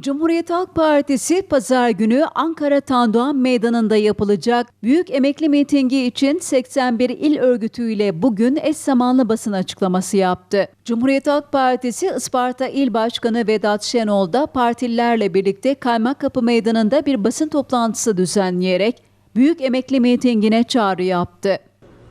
Cumhuriyet Halk Partisi pazar günü Ankara Tandoğan Meydanı'nda yapılacak büyük emekli mitingi için 81 il örgütüyle bugün eş zamanlı basın açıklaması yaptı. Cumhuriyet Halk Partisi Isparta İl Başkanı Vedat Şenol da partililerle birlikte Kaymakkapı Meydanı'nda bir basın toplantısı düzenleyerek büyük emekli mitingine çağrı yaptı.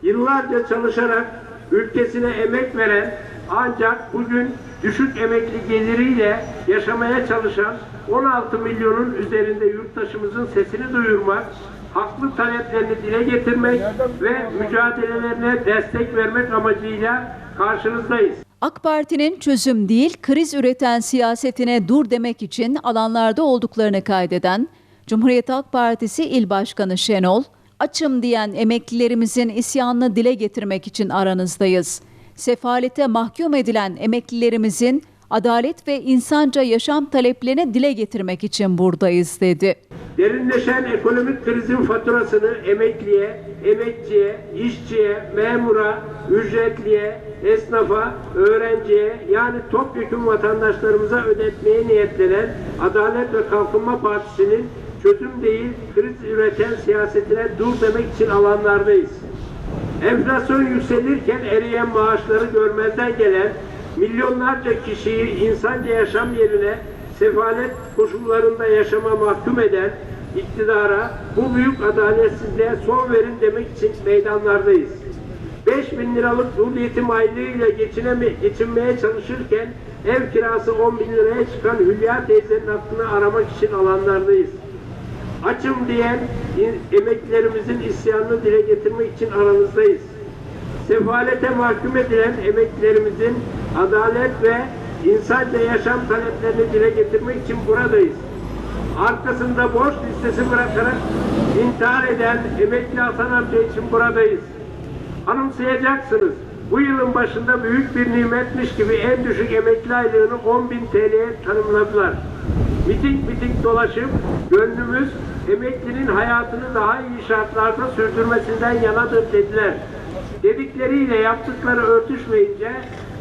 Yıllarca çalışarak ülkesine emek veren ancak bugün düşük emekli geliriyle yaşamaya çalışan 16 milyonun üzerinde yurttaşımızın sesini duyurmak, haklı taleplerini dile getirmek ve mücadelelerine destek vermek amacıyla karşınızdayız. AK Parti'nin çözüm değil, kriz üreten siyasetine dur demek için alanlarda olduklarını kaydeden Cumhuriyet Halk Partisi İl Başkanı Şenol, açım diyen emeklilerimizin isyanını dile getirmek için aranızdayız. Sefalete mahkum edilen emeklilerimizin adalet ve insanca yaşam taleplerini dile getirmek için buradayız dedi. Derinleşen ekonomik krizin faturasını emekliye, emekçiye, işçiye, memura, ücretliye, esnafa, öğrenciye yani topyekun vatandaşlarımıza ödetmeye niyetlenen Adalet ve Kalkınma Partisi'nin çözüm değil kriz üreten siyasetine dur demek için alanlardayız. Enflasyon yükselirken eriyen maaşları görmezden gelen milyonlarca kişiyi insanca yaşam yerine sefalet koşullarında yaşama mahkum eden iktidara bu büyük adaletsizliğe son verin demek için meydanlardayız. 5 bin liralık dul yetim aylığıyla geçineme, geçinmeye çalışırken ev kirası 10 bin liraya çıkan Hülya teyzenin hakkını aramak için alanlardayız. Açım diyen in- emeklilerimizin isyanını dile getirmek için aranızdayız. Sefalete mahkum edilen emeklilerimizin adalet ve insanca yaşam taleplerini dile getirmek için buradayız. Arkasında borç listesi bırakarak intihar eden emekli Hasan amca için buradayız. Anımsayacaksınız. Bu yılın başında büyük bir nimetmiş gibi en düşük emekli aylığını 10.000 TL'ye tanımladılar. Miting miting dolaşıp gönlümüz emeklinin hayatını daha iyi şartlarda sürdürmesinden yanadır dediler. Dedikleriyle yaptıkları örtüşmeyince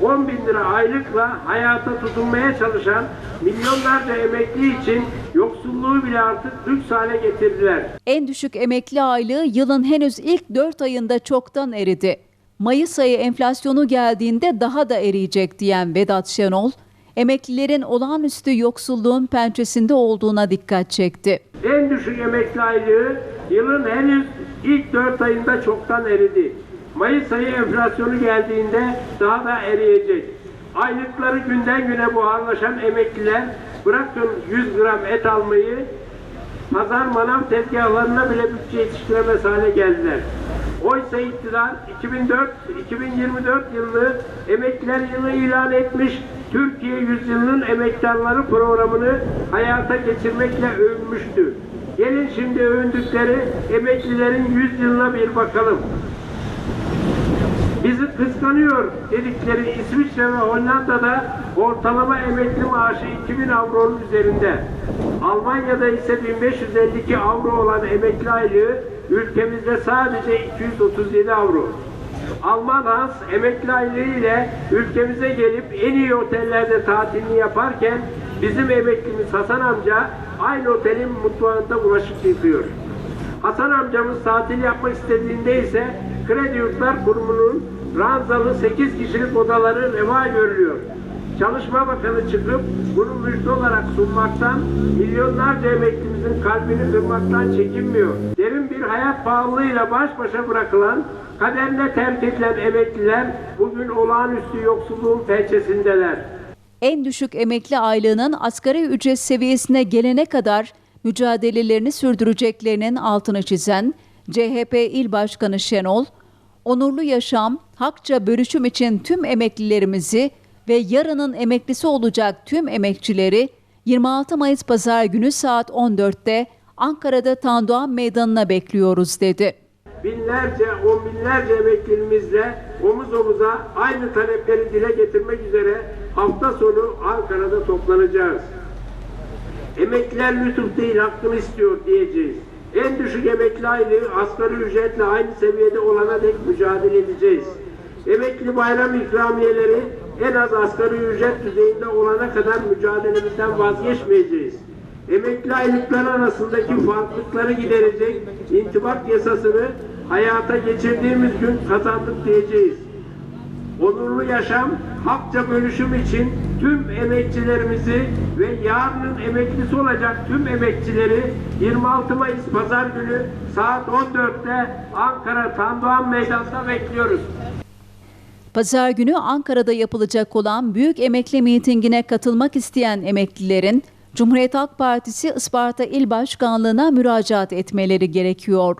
10 bin lira aylıkla hayata tutunmaya çalışan milyonlarca emekli için yoksulluğu bile artık lüks hale getirdiler. En düşük emekli aylığı yılın henüz ilk 4 ayında çoktan eridi. Mayıs ayı enflasyonu geldiğinde daha da eriyecek diyen Vedat Şenol, emeklilerin olağanüstü yoksulluğun pençesinde olduğuna dikkat çekti. En düşük emekli aylığı yılın henüz ilk 4 ayında çoktan eridi. Mayıs ayı enflasyonu geldiğinde daha da eriyecek. Aylıkları günden güne buharlaşan emekliler bırakın 100 gram et almayı pazar manav tezgahlarına bile bütçe yetiştiremez hale geldiler. Oysa iktidar 2004-2024 yılını emekliler yılı ilan etmiş, Türkiye Yüzyılının Emektarları programını hayata geçirmekle övünmüştü. Gelin şimdi övündükleri emeklilerin yüzyılına bir bakalım. Bizi kıskanıyor dedikleri İsviçre ve Hollanda'da ortalama emekli maaşı 2000 avronun üzerinde. Almanya'da ise 1552 avro olan emekli aylığı ülkemizde sadece 237 avro. Alman Hans emekli ile ülkemize gelip en iyi otellerde tatilini yaparken bizim emeklimiz Hasan amca aynı otelin mutfağında bulaşık yıkıyor. Hasan amcamız tatil yapmak istediğinde ise Kredi Yurtlar Kurumu'nun ranzalı 8 kişilik odaları reva görülüyor. Çalışma Bakanı çıkıp bunu müjde olarak sunmaktan, milyonlarca emeklimizin kalbini kırmaktan çekinmiyor. Derin hayat pahalılığıyla baş başa bırakılan, kaderine terk emekliler bugün olağanüstü yoksulluğun pençesindeler. En düşük emekli aylığının asgari ücret seviyesine gelene kadar mücadelelerini sürdüreceklerinin altını çizen CHP İl Başkanı Şenol, onurlu yaşam, hakça bölüşüm için tüm emeklilerimizi ve yarının emeklisi olacak tüm emekçileri 26 Mayıs Pazar günü saat 14'te Ankara'da Tandoğan Meydanı'na bekliyoruz dedi. binlerce, on binlerce emeklimizle omuz omuza aynı talepleri dile getirmek üzere hafta sonu Ankara'da toplanacağız. Emekliler lütuf değil hakkını istiyor diyeceğiz. En düşük emekli aylığı asgari ücretle aynı seviyede olana dek mücadele edeceğiz. Emekli bayram ikramiyeleri en az asgari ücret düzeyinde olana kadar mücadelemizden vazgeçmeyeceğiz. Emekli aylıkları arasındaki farklılıkları giderecek intibak yasasını hayata geçirdiğimiz gün kazandık diyeceğiz. Onurlu yaşam, hakça bölüşüm için tüm emekçilerimizi ve yarının emeklisi olacak tüm emekçileri 26 Mayıs Pazar günü saat 14'te Ankara Tandoğan Meydanı'nda bekliyoruz. Pazar günü Ankara'da yapılacak olan büyük emekli mitingine katılmak isteyen emeklilerin Cumhuriyet Halk Partisi Isparta İl Başkanlığı'na müracaat etmeleri gerekiyor.